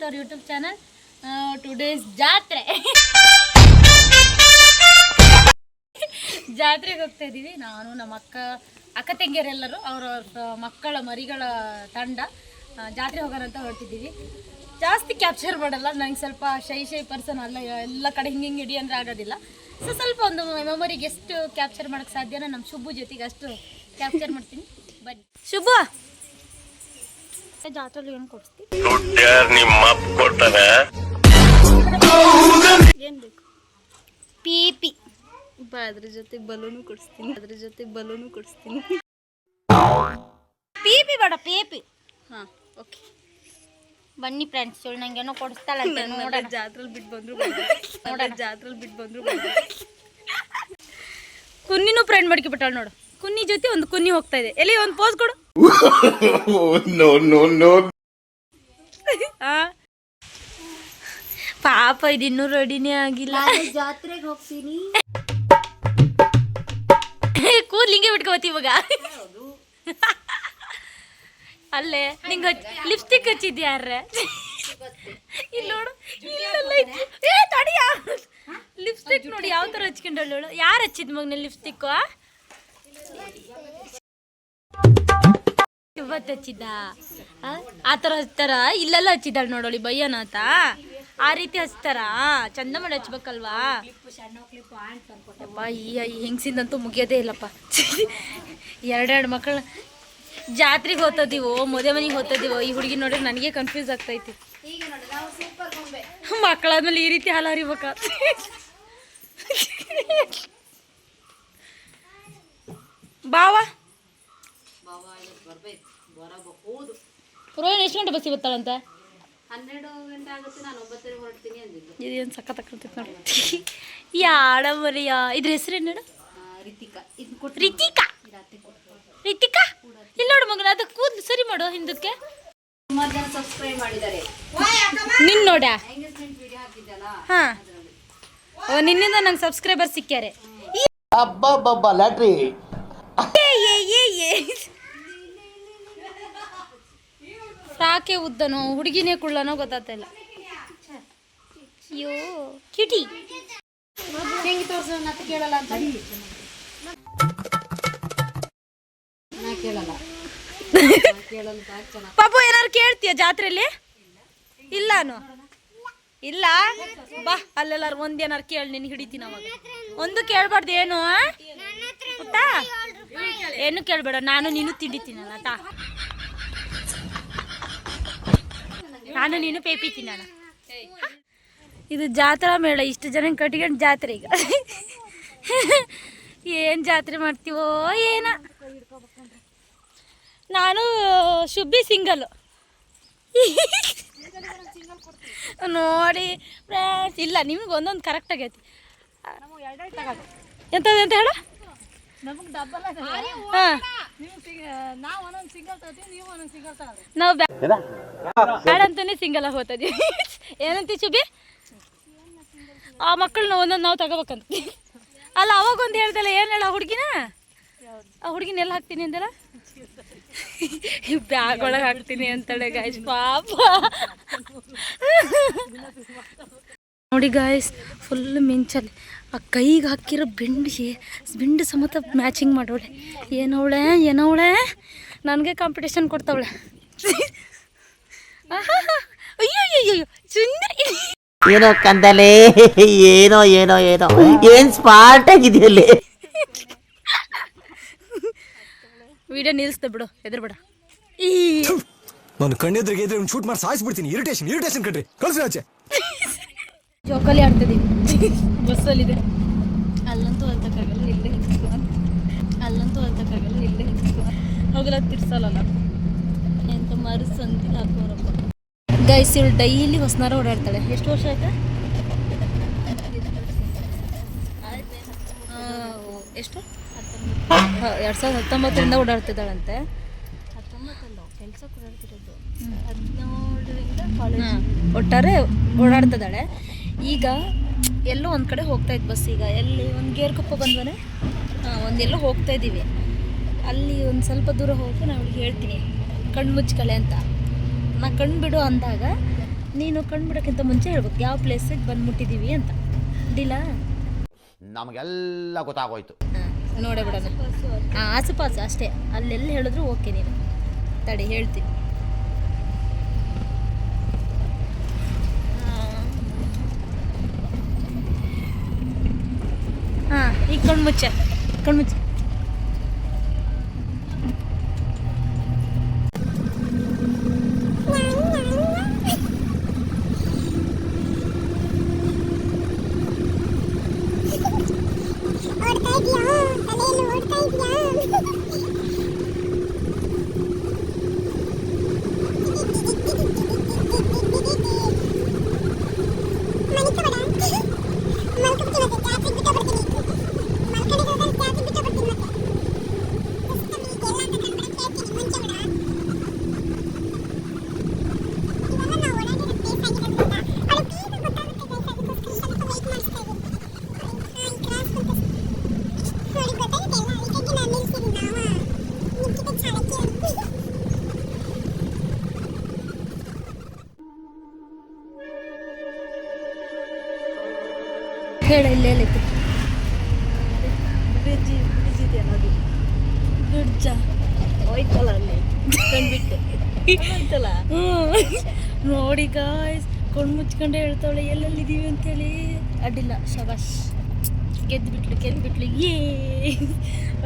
To our YouTube channel today's ಜಾತ್ರೆ. ಜಾತ್ರೆಗೆ ಹೋಗ್ತಾ ಇದ್ದೀವಿ. ನಾನು, ನಮ್ಮ ಅಕ್ಕ ಅಕ್ಕ ತಂಗಿಯರೆಲ್ಲರೂ ಅವರ ಮಕ್ಕಳ, ಮರಿಗಳ ತಂಡ ಜಾತ್ರೆ ಹೋಗೋಣ ಅಂತ ಹೊರಟಿದ್ದೀವಿ. ಜಾಸ್ತಿ ಕ್ಯಾಪ್ಚರ್ ಮಾಡಲ್ಲ, ನಂಗೆ ಸ್ವಲ್ಪ ಶೈ ಶೈ ಪರ್ಸನ್ ಅಲ್ಲ. ಎಲ್ಲ ಕಡೆ ಹಿಂಗೆ ಹಿಂಗೆ ಇಡಿ ಅಂದ್ರೆ ಆಗೋದಿಲ್ಲ. ಸೊ ಸ್ವಲ್ಪ ಒಂದು ಮೆಮೊರಿಗೆ ಎಷ್ಟು ಕ್ಯಾಪ್ಚರ್ ಮಾಡೋಕ್ಕೆ ಸಾಧ್ಯನ ನಮ್ಮ ಶುಭು ಜೊತೆಗೆ ಅಷ್ಟು ಕ್ಯಾಪ್ಚರ್ ಮಾಡ್ತೀನಿ. ಬನ್ನಿ. ಶುಭು! ಜಾತ್ರೆಲಿ ಏನು ಕೊಡ್ತಾನೆ. ಏನು ಬೇಕು? ಪಿ ಪಿ. ಬಾ ಅದ್ರ ಜೊತೆ ಬಲೂನು ಕೊಡಿಸ್ತೀನಿ ಅದ್ರ ಜೊತೆ ಬಲೂನು ಕೊಡಿಸ್ತೀನಿ. ಪಿಪಿ ಬೇಡ ಪಿಪಿ ಹಾಂ ಓಕೆ. ಬನ್ನಿ ಫ್ರೆಂಡ್ಸ್ ಇವಳು ನಂಗೇನೋ ಕೊಡಿಸ್ತಾಳಂತೆ ನೋಡ ಜಾತ್ರೆಲಿ ಬಿಟ್ಟು ಬಂದ್ರು ನೋಡ ಜಾತ್ರೆಲಿ ಬಿಟ್ಟು ಬಂದ್ರು ಕುನ್ನಿನೂ ಫ್ರೆಂಡ್ ಮಾಡ್ಕೊಬಿಟ್ಟಾಳ ನೋಡು. ಕುನ್ನಿ ಜೊತೆ ಒಂದು ಕುನ್ನಿ ಹೋಗ್ತಾ ಇದೆ. ಎಲ್ಲಿ ಒಂದು ಪೋಸ್ ಕೊಡು. నో నో ಆ? ಪಾಪ ಇದಿನ್ನೂ ರೆಡಿನೇ ಆಗಿಲ್ಲ. ಜಾತ್ರೆಗೆ ಹೋಗ್ತೀನಿ. ಕೂದ್ಲಿಂಗೆ ಬಿಟ್ಕೋತಿ ಇವಾಗ. ಅಲ್ಲೇ ನಿಂಗೆ ಲಿಪ್ಸ್ಟಿಕ್ ಹಚ್ಚಿದ್ಯಾರ್ರೆ ಇಲ್ಲಿ ನೋಡು ಇಲ್ಲೆಲ್ಲ. ಏ ತಡಿಯ. ಲಿಪ್ಸ್ಟಿಕ್ ನೋಡಿ ಯಾವ ಥರ ಹಚ್ಕೊಂಡಳು ಯಾರು ಹಚ್ಚಿದ್ ಮಗನ ಲಿಪ್ಸ್ಟಿಕ್ಕು ಇವತ್ತು ಹಚ್ಚಿದ್ದ ಆ? ಥರ ಹಚ್ತಾರ? ಇಲ್ಲೆಲ್ಲ ಹಚ್ಚಿದ್ದಾಳೆ ನೋಡೋಳಿ ಬಯ್ಯನಾತ ಆ ರೀತಿ ಹಚ್ತಾರ? ಚಂದ ಮಾಡಿ ಹಚ್ಬೇಕಲ್ವಾ? ಯಪ್ಪ, ಈ ಹೆಂಗಸಿಂದಂತೂ ಮುಗಿಯೋದೇ ಇಲ್ಲಪ್ಪ. ಎರಡೆರಡು ಮಕ್ಕಳು ಜಾತ್ರೆಗೆ ಹೋಗ್ತದೀವೋ, ಮದುವೆ ಮನೆಗೆ ಹೋಗ್ತದೀವೋ, ಈ ಹುಡುಗಿ ನೋಡಿದ್ರೆ ನನಗೆ ಕನ್ಫ್ಯೂಸ್ ಆಗ್ತೈತಿ. ಮಕ್ಕಳಾದ್ಮೇಲೆ ಈ ರೀತಿ ಹಾಲು ಹರಿಬೇಕ? ಬಾವ. ರೋಹಿಣಿ ಎಷ್ಟು ಗಂಟೆ ಬಸ್ ಇವತ್ತಾಳಂತೆ? ಹನ್ನೆರಡು ಗಂಟೆ ಆಗುತ್ತೆ ನಾನು ಒಂಬತ್ತರೆ ಹೊರಡ್ತೀನಿ ಅಂದಿದ್ದು. ಇದೇನು ಸಖತ್ ಆಗ್ತೈತೆ ನೋಡಿ. ಯಾಡ ಮರಿಯ ಇದ್ರ ಹೆಸರೇನು ಹೇಳು? ರಿತಿಕಾ. ಇದು ಕೊಟ್ಟು ರಿತಿಕಾ? ರಿತಿಕಾ? ಇಲ್ಲಿ ನೋಡು ಮಗನ ಅದು ಕೂದಲು ಸರಿ ಮಾಡು ಹಿಂದಕ್ಕೆ. ಸುಮಾರು ಜನ ಸಬ್ಸ್ಕ್ರೈಬ್ ಮಾಡಿದ್ದಾರೆ. ನಿನ್ನ ನೋಡ? ಎಂಗೇಜ್ಮೆಂಟ್ ವಿಡಿಯೋ ಹಾಕಿದ್ದಲ್ಲ ಹಾ. ಓ ನಿನ್ನಿಂದ ನಂಗೆ ಸಬ್ಸ್ಕ್ರೈಬರ್ ಸಿಕ್ಕ್ಯಾರೆ. ಅಬ್ಬಬ್ಬಬ್ಬ ಲ್ಯಾಟ್ರಿ ಏ ಏ ಏ ಏ ಫ್ರಾಕೆ ಉದ್ದನೋ ಹುಡುಗಿನೇ ಕುಳ್ಳನೋ ಗೊತ್ತಾಗ್ತಿಲ್ಲ ಅಯ್ಯೋ ಕ್ಯೂಟಿ ಹೆಂಗೆ ತೋರ್ಸು ಮತ್ತೆ ಕೇಳಲ್ಲ ಅಂತ. ನಾ ಕೇಳಲ್ಲ. ಕೇಳಲ್ಲ ಪಾಪು ಏನಾರು ಕೇಳ್ತೀಯ ಜಾತ್ರೆಯಲ್ಲಿ ಇಲ್ಲಾನು ಇಲ್ಲ? ಬಾ ಅಲ್ಲೆಲ್ಲಾರು ಒಂದ್ ಏನಾರು ಕೇಳಿ ನಿನ್ ಹಿಡಿತೀನಿ ಅವಾಗ. ಒಂದು ಕೇಳ್ಬಾರ್ದು ಏನು ಏನು ಕೇಳ್ಬೇಡ ನಾನು ನೀನು ತಿಂಡಿತೀನಲ್ಲ ತಾ. ನಾನು ನೀನು ಪೇಪಿ ತಿನ್ನೋಣ ಇದು ಜಾತ್ರಾ ಮೇಳ ಇಷ್ಟು ಜನ ಕಟ್ಕೊಂಡು ಜಾತ್ರೆ ಈಗ. ಏನು ಜಾತ್ರೆ ಮಾಡ್ತೀವೋ ಏನ. ನಾನು ಶುಬ್ಬಿ ಸಿಂಗಲ್ ನೋಡಿ ಫ್ರೆಂಡ್ಸ್ ಇಲ್ಲ ನಿಮ್ಗೆ ಒಂದೊಂದು ಕರೆಕ್ಟ್ ಆಗೈತಿ. ಎಂಥದ್ದು ಅಂತ ಹೇಳು? ಹಾಂ. ನಾವು ಬ್ಯಾಡ ಅಂತಾನೆ ಸಿಂಗಲ್ ಆಗಿ ಹೋಗ್ತದ್ವಿ ಏನಂತಿ ಶುಭಿ? ಆ ಮಕ್ಕಳನ್ನ ಒಂದೊಂದು ನಾವು ತಗೋಬೇಕಂತ. ಅಲ್ಲ ಅವಾಗ ಒಂದು ಹೇಳ್ದಲ್ಲ ಏನು ಹೇಳ ಆ ಹುಡುಗಿನ? ಆ ಹುಡುಗಿನ ಎಲ್ಲ ಹಾಕ್ತೀನಿ ಅಂದಲ್ಲ? ಬ್ಯಾಗ್ ಒಳಗೆ ಹಾಕ್ತೀನಿ ಅಂತಳೆ ಗಾಯ್ಸ್ ಪಾಪ. ನೋಡಿ ಗಾಯ್ಸ್ ಫುಲ್ ಮಿಂಚಲ್ಲಿ ಆ ಕೈಗೆ ಹಾಕಿರೋ ಬೆಂಡು ಬೆಂಡು ಸಮೇತ ಮ್ಯಾಚಿಂಗ್ ಮಾಡೋಳೆ. ಏನವಳೆ ಏನವಳೆ? ನನಗೆ ಕಾಂಪಿಟೇಷನ್ ಕೊಡ್ತಾವಳೆ. ಅಯ್ಯೋ ಅಯ್ಯೋ ಏನೋ ಕಂದಲೆ ಏನೋ ಏನೋ ಏನೋ. ಏನ್ ಸ್ಮಾರ್ಟ್ ಆಗಿದೆಯಲ್ಲಿ ವಿಡಿಯೋ ನಿಲ್ಲಿಸ್ದೆ ಬಿಡು ಹೆದರ್ಬೇಡ. ಈ ನಾನು ಕಣ್ಣೆದ್ರಿಗೆ ಎದ್ರೆ ಶೂಟ್ ಮಾಡಿ ಸಾಯಿಸ್ಬಿಡ್ತೀನಿ. ಇರಿಟೇಷನ್ ಇರಿಟೇಷನ್ ಕಣ್ರಿ. ಕಳ್ಸಿ ಆಚೆ. ಜೋಕಾಲಿ ಆಡ್ತಿದ್ದೀವಿ ಬಸ್ಸಲ್ಲಿದೆ. ಅಲ್ಲಂತೂ ಅಂತಕ್ಕಾಗಲ್ಲ ಇಲ್ಲೇ ಹಿಂಚ್ಕೋ ಅಲ್ಲಂತೂ ಅಂತಕ್ಕಾಗಲ್ಲ ಇಲ್ಲೇ ಹಿಂಚ್ಕೋ ಹೋಗಲ್ಲ ತಿರ್ಸಲ್ಲ ಎಂತ ಮರು ಸಂತಿ ಹಾಕೋರಪ್ಪ. ಗೈಸ್ ಇವಳು ಡೈಲಿ ಹೊಸನಾರ ಓಡಾಡ್ತಾಳೆ. ಎಷ್ಟು ವರ್ಷ ಆಯ್ತಾ? ಎಷ್ಟು? ಎರಡು ಸಾವಿರದ ಹತ್ತೊಂಬತ್ತರಿಂದ ಓಡಾಡ್ತಿದ್ದಾಳಂತೆ. ಒಟ್ಟಾರೆ ಓಡಾಡ್ತಿದ್ದಾಳೆ. ಈಗ ಎಲ್ಲೋ ಒಂದು ಕಡೆ ಹೋಗ್ತಾ ಇತ್ತು ಬಸ್ ಈಗ. ಎಲ್ಲಿ ಒಂದು ಗೇರ್ಕೊಪ್ಪ ಬಂದ್ವನೆ? ಹಾಂ ಒಂದು ಎಲ್ಲೋ ಹೋಗ್ತಾ ಇದ್ದೀವಿ. ಅಲ್ಲಿ ಒಂದು ಸ್ವಲ್ಪ ದೂರ ಹೋಗಿ ನಾನು ಅವಳಿಗೆ ಹೇಳ್ತೀನಿ. ಕಣ್ಣು ಮುಚ್ಕಳೆ ಅಂತ. ನಾ ಕಣ್ಣು ಬಿಡು ಅಂದಾಗ ನೀನು ಕಣ್ಬಿಡೋಕ್ಕಿಂತ ಮುಂಚೆ ಹೇಳ್ಬೇಕು ಯಾವ ಪ್ಲೇಸಿಗೆ ಬಂದು ಮುಟ್ಟಿದ್ದೀವಿ ಅಂತ. ಅಡ್ಡಿಲ್ಲ ನಮಗೆಲ್ಲ ಗೊತ್ತಾಗೋಯ್ತು. ನೋಡೇ ಬಿಡೋಣ. ಹಾಂ ಆಸುಪಾಸು ಅಷ್ಟೇ. ಅಲ್ಲೆಲ್ಲಿ ಹೇಳಿದ್ರು ಓಕೆ ನೀನು. ತಡಿ ಹೇಳ್ತೀನಿ. ಹಾಂ ಈಗ ಕಣ್ಮುಚ್ಚ ಕಣ್ಮುಚ್ಚ. ಹೇಳ ಇಲ್ಲೇ ಎಲ್ಲೈತಿ ಬ್ರಿಡ್ಜ್ ಬ್ರಿಡ್ಜ್ ಇದೆಯಲ್ಲ ಅದು ಬ್ರಿಡ್ಜ. ಹೋಯ್ತಲ್ಲ ಅಲ್ಲಿ. ಕಂಡ್ಬಿಟ್ಟು ಹೋಯ್ತಲ್ಲ? ನೋಡಿ ಗಾಯ್ಸ್ ಕಣ್ಣು ಮುಚ್ಕೊಂಡೆ ಹೇಳ್ತಾವಳೆ ಎಲ್ಲೆಲ್ಲಿದ್ದೀವಿ ಅಂತೇಳಿ. ಅಡ್ಡಿಲ್ಲ ಶಬಾಷ್. ಗೆದ್ದು ಬಿಟ್ಲು ಗೆದ್ದು ಬಿಟ್ಲು ಏ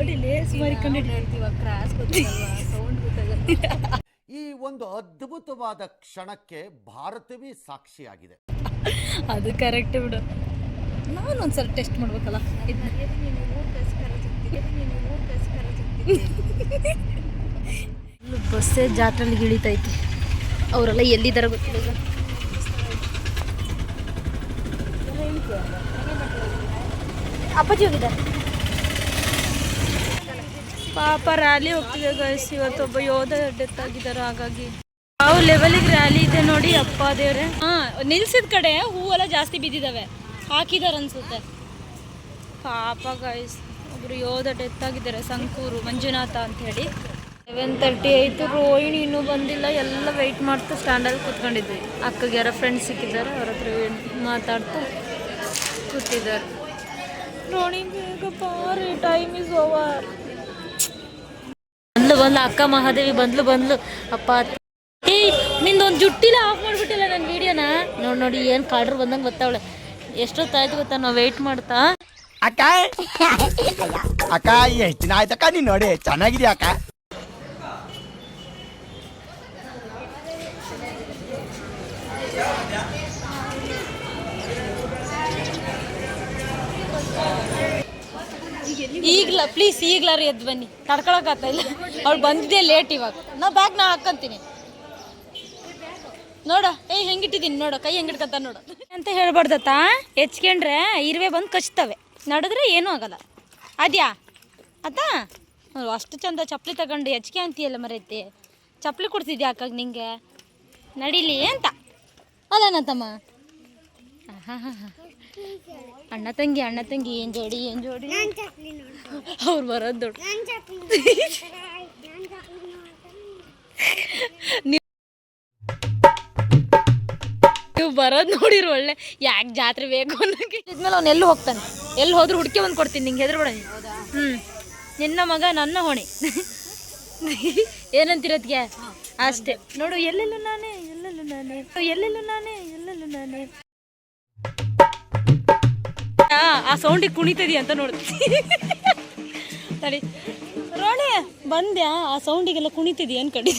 ಅಡಿಲೇ ಸುಮಾರು ಕಂಡು ಹೇಳ್ತೀವ ಕ್ರಾಸ್ ಗೊತ್ತಿಲ್ಲ ಸೌಂಡ್ ಗೊತ್ತಾಗಲ್ಲ. ಈ ಒಂದು ಅದ್ಭುತವಾದ ಕ್ಷಣಕ್ಕೆ ಭಾರತವೇ ಸಾಕ್ಷಿಯಾಗಿದೆ. ಅದು ಕರೆಕ್ಟ್ ಬಿಡು. ನಾನು ಒಂದ್ಸಲ ಟೆಸ್ಟ್ ಮಾಡ್ಬೇಕಲ್ಲ. ಬಸ್ಸೇ ಜಾತ್ರೆಲಿ ಇಳಿತೈತಿ. ಅವರೆಲ್ಲ ಎಲ್ಲಿದ್ದಾರೆ ಗೊತ್ತಿಲ್ಲ ಈಗ. ಅಪ್ಪಾಜಿ ಹೋಗಿದ್ದಾರೆ. ಪಾಪ ರ್ಯಾಲಿ ಹೋಗ್ತಿದೆ ಗೈಸ್ ಇವತ್ತೊಬ್ಬ ಯೋಧ ಡೆತ್ ಆಗಿದ್ದಾರೆ ಹಾಗಾಗಿ. ಯಾವ ಲೆವೆಲಿಗೆ ರ್ಯಾಲಿ ಇದೆ ನೋಡಿ ಅಪ್ಪ ದೇವ್ರೆ. ಹಾ ನಿಲ್ಸಿದ ಕಡೆ ಹೂವೆಲ್ಲ ಜಾಸ್ತಿ ಬಿದ್ದಿದಾವೆ. ಹಾಕಿದಾರೆ ಅನ್ಸುತ್ತೆ ಪಾಪ ಗೈಸ್ ಒಬ್ರು ಯೋಧ ಡೆತ್ ಆಗಿದ್ದಾರೆ, ಸಂಕೂರು ಮಂಜುನಾಥ ಅಂತ ಹೇಳಿ ಸೆವೆನ್ ತರ್ಟಿ ಆಯಿತು, ರೋಹಿಣಿ ಇನ್ನೂ ಬಂದಿಲ್ಲ, ಎಲ್ಲ ವೆಯ್ಟ್ ಮಾಡ್ತಾ ಸ್ಟ್ಯಾಂಡಲ್ಲಿ ಕುತ್ಕೊಂಡಿದ್ವಿ. ಅಕ್ಕಗೆ ಯಾರೋ ಫ್ರೆಂಡ್ಸ್ ಸಿಕ್ಕಿದ್ದಾರೆ, ಅವ್ರ ಹತ್ರ ಮಾತಾಡ್ತಾ ಕೂತಿದ್ದಾರೆ. ರೋಹಿಣಿ ಬಾರಿ ಟೈಮ್ ಇಸ್ ಓವರ್ ಬಂದ್ಲು ಬಂದ್ಲು, ಅಕ್ಕ ಮಹಾದೇವಿ ಬಂದ್ಲು ಬಂದ್ಲು. ಅಪ್ಪ ಏಯ್, ನಿಂದೊಂದು ಜುಟ್ಟಿಲ್ಲ ಆಫ್ ಮಾಡ್ಬಿಟ್ಟಿಲ್ಲ ನನ್ನ ವಿಡಿಯೋನ ನೋಡಿ ನೋಡಿ, ಏನು ಕಾಡ್ರು ಬಂದಂಗೆ ಗೊತ್ತಾವಳೆ. ಎಷ್ಟೊತ್ತಾಯ್ತು ಗೊತ್ತಾ? ನಾವು ವೇಟ್ ಮಾಡ್ತಾ? ಅಕ್ಕ? ಅಕ್ಕ ಎಷ್ಟು ದಿನ ಆಯ್ತಕ್ಕ ನೀನ್ ನೋಡಿ ಚೆನ್ನಾಗಿದ್ಯಾ ಅಕ್ಕ? ಈಗ್ಲ ಪ್ಲೀಸ್ ಈಗ್ಲಾರು ಎದ್ದು ಬನ್ನಿ. ತಡ್ಕೊಳಕತ್ತ ಇಲ್ಲ. ಅವ್ಳು ಬಂದಿದೆ ಲೇಟ್ ಇವಾಗ. ನಾ ಬ್ಯಾಗ್ ನಾ ಹಾಕ್ಕಂತೀನಿ. ನೋಡ ಏ ಹೆಂಗಿಟ್ಟಿದ್ದೀನಿ ನೋಡ ಕೈ ಹೆಂಗಿಡ್ಕಂತ ನೋಡು. ಅಂತ ಹೇಳ್ಬಾರ್ದತ್ತ? ಹೆಚ್ಕೊಂಡ್ರೆ ಇರುವೆ ಬಂದು ಕಚ್ತವೆ. ನಡೆದ್ರೆ ಏನೂ ಆಗಲ್ಲ. ಅದ್ಯಾ? ಅತ್ತ? ಅಷ್ಟು ಚಂದ ಚಪ್ಪಲಿ ತಗೊಂಡು ಹೆಚ್ಕೆ ಅಂತೀಯಲ್ಲ ಮರೈತಿ. ಚಪ್ಪಲಿ ಕೊಡ್ತಿದ್ಯಾ ಅಕ್ಕಾಗ ನಿಂಗೆ? ನಡೀಲಿ ಅಂತ. ಅಲ್ಲ ತಮ್ಮ ಅಣ್ಣ ತಂಗಿ ಅಣ್ಣ ತಂಗಿ ಏನ್ ಜೋಡಿ ಏನ್ ಜೋಡಿ? ಅವ್ರು ಬರೋದು ದೊಡ್ಡ ಬರೋದು ನೋಡಿರು ಒಳ್ಳೆ. ಯಾಕೆ ಜಾತ್ರೆ ಬೇಕು ಅನ್ನೋಕೆ? ಇದ್ಮೇಲೆ ಅವ್ನು ಎಲ್ಲಿ ಹೋಗ್ತಾನೆ? ಎಲ್ಲಿ ಹೋದ್ರು ಹುಡುಕಿ ಬಂದು ಕೊಡ್ತೀನಿ ನಿಂಗೆ ಹೆದರ್ಬೇಡ ನೀನು. ಹ್ಞೂ ನಿನ್ನ ಮಗ ನನ್ನ ಹೊಣೆ. ಏನಂತಿರೋದ್ಗೆ? ಅಷ್ಟೇ. ನೋಡು ಎಲ್ಲೆಲ್ಲೂ ನಾನೇ ಎಲ್ಲೆಲ್ಲೂ ನಾನೇ. ಎಲ್ಲೆಲ್ಲೂ ನಾನೇ ಎಲ್ಲೆಲ್ಲೂ ನಾನೇ. ಆ, ಆ ಸೌಂಡಿಗೆ ಕುಣಿತದಿ ಅಂತ ನೋಡ್ತೀನಿ ತಡಿ. ರೋಣಿ ಬಂದ್ಯಾ? ಆ ಸೌಂಡಿಗೆಲ್ಲ ಕುಣಿತಿದಿ ಅನ್ಕಡಿ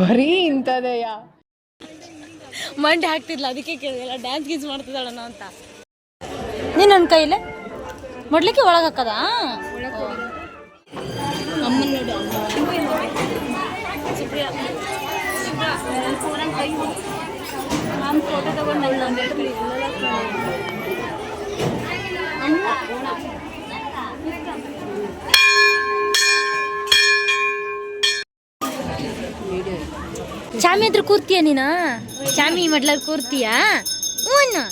ಬರೀ ಇಂಥದೆಯಾ? ಮಂಡಿ ಹಾಕ್ತಿದ್ಲ, ಅದಕ್ಕೆ ಕೇಳಿಲ್ಲ ಡ್ಯಾನ್ಸ್ ಗೀನ್ಸ್ ಮಾಡ್ತಿದ್ದಾಳಣ್ಣ ಅಂತ. ನೀನು ನನ್ನ ಕೈಲೇ? ಮೊಡ್ಲಿಕ್ಕೆ ಒಳಗೆ ಹಾಕದ? ಫೋಟೋ ಚಾಮಿ ಹತ್ರ ಕೂರ್ತೀಯ ನೀನು? ಚಾಮಿ ಮಡ್ಲಲ್ಲಿ ಕೂರ್ತೀಯಾ? ಹ್ಞೂ.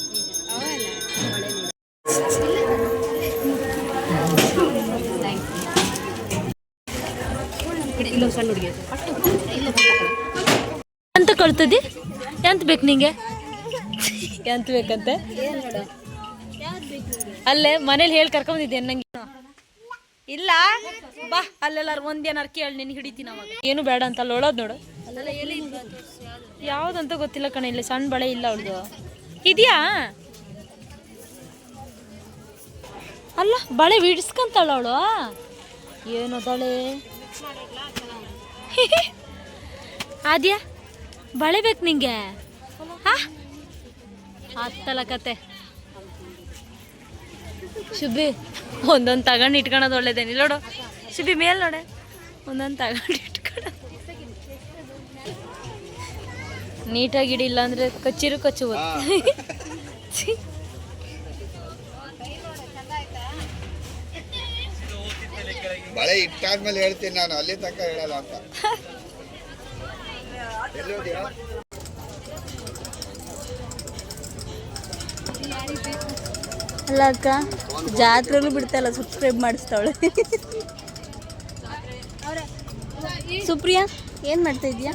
ಅಂತ ಕಳ್ತದಿ ಎಂತ ಬೇಕು ನಿಂಗೆ? ಎಂತ ಬೇಕಂತೆ? ಅಲ್ಲೇ ಮನೇಲಿ ಹೇಳಿ ಕರ್ಕೊಂಡಿದ್ದೆ ನಂಗೆ ಇಲ್ಲ. ಬಾ, ಅಲ್ಲೆಲ್ಲಾರು ಒಂದೇನಾರು ಕೇಳಿ ನಿನ್ ಹಿಡಿತೀನಿ ಅವಾಗ. ಏನು ಬೇಡ ಅಂತ ಅಲ್ಲಿ, ಒಳೋದ್ ನೋಡು. ಯಾವ್ದಂತ ಗೊತ್ತಿಲ್ಲ ಕಣ, ಇಲ್ಲಿ ಸಣ್ಣ ಬಳೆ ಇಲ್ಲ ಅವಳದು. ಇದೆಯಾ? ಅಲ್ಲ, ಬಳೆ ಬಿಡಿಸ್ಕಂತಾಳ ಅವಳು? ಏನು ಏನದಳೆ ಆದ್ಯಾ, ಬಳೆ ಬೇಕು ನಿಂಗೆ? ಹಾ? ಆತ್ತಲ್ಲ ಕತೆ. ಶುಭಿ, ಒಂದೊಂದು ತಗೊಂಡು ಇಟ್ಕೊಳೋದು ಒಳ್ಳೇದೇನಿ ನೋಡು. ಶುಭಿ ಮೇಲ್ ನೋಡೆ ಒಂದೊಂದು ತಗೊಂಡು ಇಟ್ಕೊಡ ನೀಟಾಗಿ ಇಡಿಲ್ಲ ಅಂದ್ರೆ ಕಚ್ಚಿರು ಕಚ್ಚು. ಬಳೆ ಇಟ್ಟಾದ್ಮೇಲೆ ಹೇಳ್ತೀನಿ ನಾನು ಅಲ್ಲಿ ತನಕ ಹೇಳಲ್ಲ ಅಂತ? ಅಲ್ಲ ಅಕ್ಕ ಜಾತ್ರೆಲ್ಲೂ ಬಿಡ್ತಾಯಿಲ್ಲ ಸಬ್ಸ್ಕ್ರೈಬ್ ಮಾಡಿಸ್ತಾವಳೆ. ಸುಪ್ರಿಯಾ ಏನು ಮಾಡ್ತಾ ಇದೀಯಾ.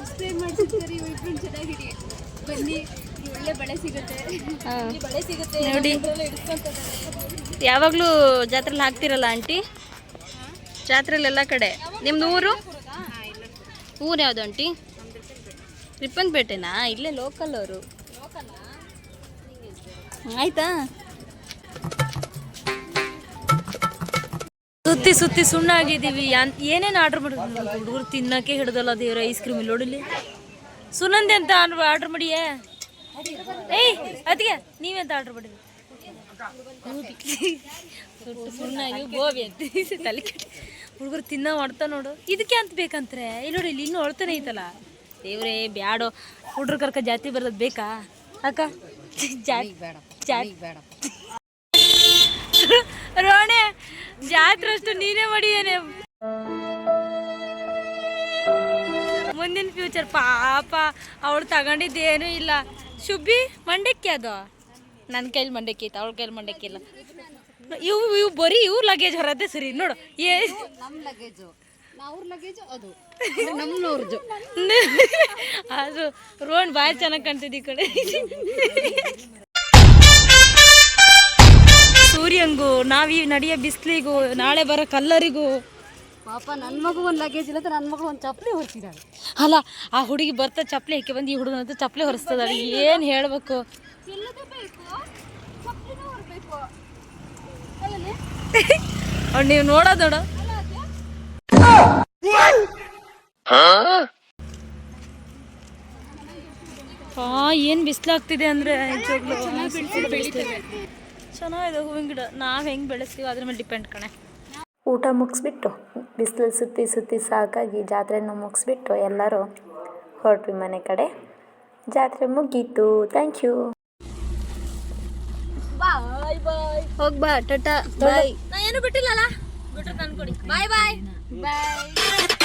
ನೋಡಿ. ಯಾವಾಗಲೂ ಜಾತ್ರೆಲಿ ಹಾಕ್ತಿರಲ್ಲ ಆಂಟಿ? ಜಾತ್ರೆಲಿ ಎಲ್ಲ ಕಡೆ ನಿಮ್ದು ಊರು? ಊರು. ಯಾವುದು ಆಂಟಿ? ರಿಪ್ಪನ್ಪೇಟೆನಾ ಇಲ್ಲೇ ಲೋಕಲ್ ಅವರು. ಆಯ್ತಾ? ಸುತ್ತಿ ಸುತ್ತಿ ಸುಣ್ಣ ಆಗಿದ್ದೀವಿ ಏನೇನು ಆರ್ಡರ್ ಮಾಡಿದ್ರು ಹುಡುಗರು ತಿನ್ನಕ್ಕೆ ಹಿಡ್ದಲ್ಲ ದೇವ್ರ ಐಸ್ ಕ್ರೀಮ್ ಇಲ್ಲಿ ನೋಡಿಲಿ ಸುನಂದಿ ಅಂತ ಆರ್ಡರ್ ಮಾಡಿಯೇ? ಏಯ್ ಅದಕ್ಕೆ ನೀವೆಂತ ಆರ್ಡರ್ ಮಾಡಿದ್ರಿ ಸುಣ್ಣಾಗಿ ಗೋಬಿ ಅಂತ ತಲೆ ಹುಡುಗರು ತಿನ್ನ ಮಾಡ್ತಾ ನೋಡು. ಇದಕ್ಕೆ ಅಂತ ಬೇಕಂತ್ರೆ? ಇಲ್ಲಿ ನೋಡಿ ಇಲ್ಲಿ ಇನ್ನೂ ಹೊಳ್ತಾನೆ ಐತಲ್ಲ. ದೇವ್ರೇ ಬ್ಯಾಡೋ. ಹುಡ್ರು ಕರ್ಕ ಜಾತಿ ಬರೋದು ಬೇಕಾ? ಅಕ್ಕ ಜಾತಿ ಬೇಡ ಜಾತಿ ಬೇಡ ರೋಣೆ ಜಾತ್ರೆ ಅಷ್ಟು ನೀನೇ ಮಡಿಯೇನೆ ಮುಂದಿನ ಫ್ಯೂಚರ್ ಪಾಪ ಅವಳು ತಗೊಂಡಿದ್ದೇನೂ ಇಲ್ಲ. ಶುಭಿ ಮಂಡಕ್ಕಿ ಅದು? ನನ್ನ ಕೈಲಿ ಮಂಡಕ್ಕಿ ಇತ್ತು ಅವಳ ಕೈಲಿ ಮಂಡಕ್ಕಿ ಇಲ್ಲ. ಇವು ಇವು ಬರೀ ಇವ್ರ ಲಗೇಜ್ ಹೊರತ್ತೆ ಸರಿ ನೋಡು. ಏ ಅದು. ರೋಣ್ ಭಾಳ ಚೆನ್ನಾಗಿ ಕಾಣ್ತಿದ್ದಿ ಈ ಕಡೆ. ಸೂರ್ಯಂಗೂ ಈ ನಡಿಯ ಬಿಸಿಲಿಗೂ ನಾಳೆ ಬರೋ ಕಲ್ಲರಿಗೂ. ಪಾಪ ನನ್ನ ಮಗು ಒಂದು ಲಗೇಜ್ ಇಲ್ಲ ನನ್ನ ಮಗಳು ಒಂದು ಚಪ್ಪಲಿ ಹೊರಿಸಿದಾಳೆ ಅಲ್ಲ ಆ ಹುಡುಗಿ ಬರ್ತಾ ಚಪ್ಪಲಿ ಹಾಕಿ ಬಂದು ಈ ಹುಡುಗನಂತ ಚಪ್ಪಲಿ ಹೊರಿಸ್ತದಾಳೆ. ಏನು ಹೇಳಬೇಕು? ನೀವು ನೋಡೋದು ನೋಡು. ಹಾ ಏನು ಬಿಸಿಲಾಗ್ತಿದೆ ಅಂದರೆ? ಚೆನ್ನಾಗಿದೆ ಹೂವಿನ ಗಿಡ. ನಾವು ಹೆಂಗೆ ಬೆಳೆಸ್ತೀವಿ ಅದ್ರ ಮೇಲೆ ಡಿಪೆಂಡ್ ಕಣೆ. ಊಟ ಮುಗಿಸ್ಬಿಟ್ಟು ಬಿಸಿಲು ಸುತ್ತಿ ಸುತ್ತಿ ಸಾಕಾಗಿ ಜಾತ್ರೆನ ಮುಗಿಸ್ಬಿಟ್ಟು ಎಲ್ಲರೂ ಹೊರಟ್ವಿ ಮನೆ ಕಡೆ. ಜಾತ್ರೆ ಮುಗೀತು. ಥ್ಯಾಂಕ್ ಯು ಬಾಯ್ ಬಾಯ್ ಹೋಗ್ಬಾ ಟಟಾ. ಬಾಯ್ ನಾ ಏನು ಬಿಟ್ಟಿಲ್ಲಲ್ಲ? ಬಿಟ್ರೆ ತಂದ್ಕೊಡಿ. ಬಾಯ್ ಬಾಯ್ ಬಾಯ್